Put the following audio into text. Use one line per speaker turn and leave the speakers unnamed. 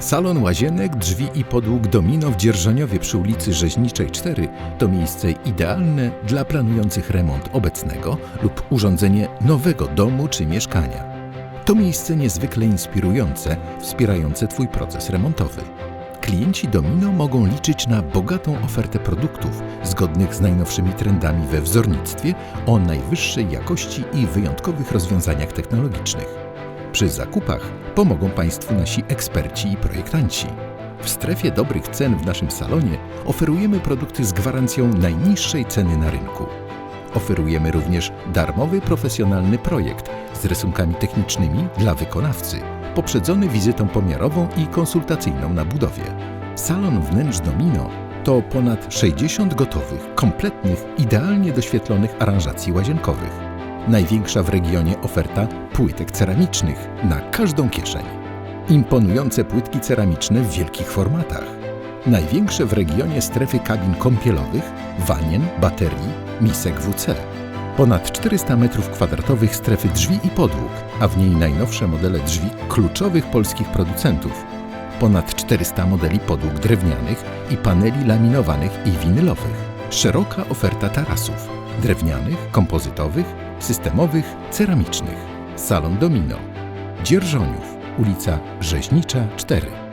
Salon łazienek, drzwi i podłóg Domino w Dzierżoniowie przy ulicy Rzeźniczej 4 to miejsce idealne dla planujących remont obecnego lub urządzenie nowego domu czy mieszkania. To miejsce niezwykle inspirujące, wspierające Twój proces remontowy. Klienci Domino mogą liczyć na bogatą ofertę produktów zgodnych z najnowszymi trendami we wzornictwie o najwyższej jakości i wyjątkowych rozwiązaniach technologicznych. Przy zakupach pomogą Państwu nasi eksperci i projektanci. W strefie dobrych cen w naszym salonie oferujemy produkty z gwarancją najniższej ceny na rynku. Oferujemy również darmowy profesjonalny projekt z rysunkami technicznymi dla wykonawcy, poprzedzony wizytą pomiarową i konsultacyjną na budowie. Salon wnętrz Domino to ponad 60 gotowych, kompletnych, idealnie doświetlonych aranżacji łazienkowych. Największa w regionie oferta płytek ceramicznych na każdą kieszeń. Imponujące płytki ceramiczne w wielkich formatach. Największe w regionie strefy kabin kąpielowych, wanien, baterii, misek WC. Ponad 400 m2 strefy drzwi i podłóg, a w niej najnowsze modele drzwi kluczowych polskich producentów. Ponad 400 modeli podłóg drewnianych i paneli laminowanych i winylowych. Szeroka oferta tarasów drewnianych, kompozytowych, systemowych, ceramicznych. Salon Domino. Dzierżoniów, ulica Rzeźnicza 4.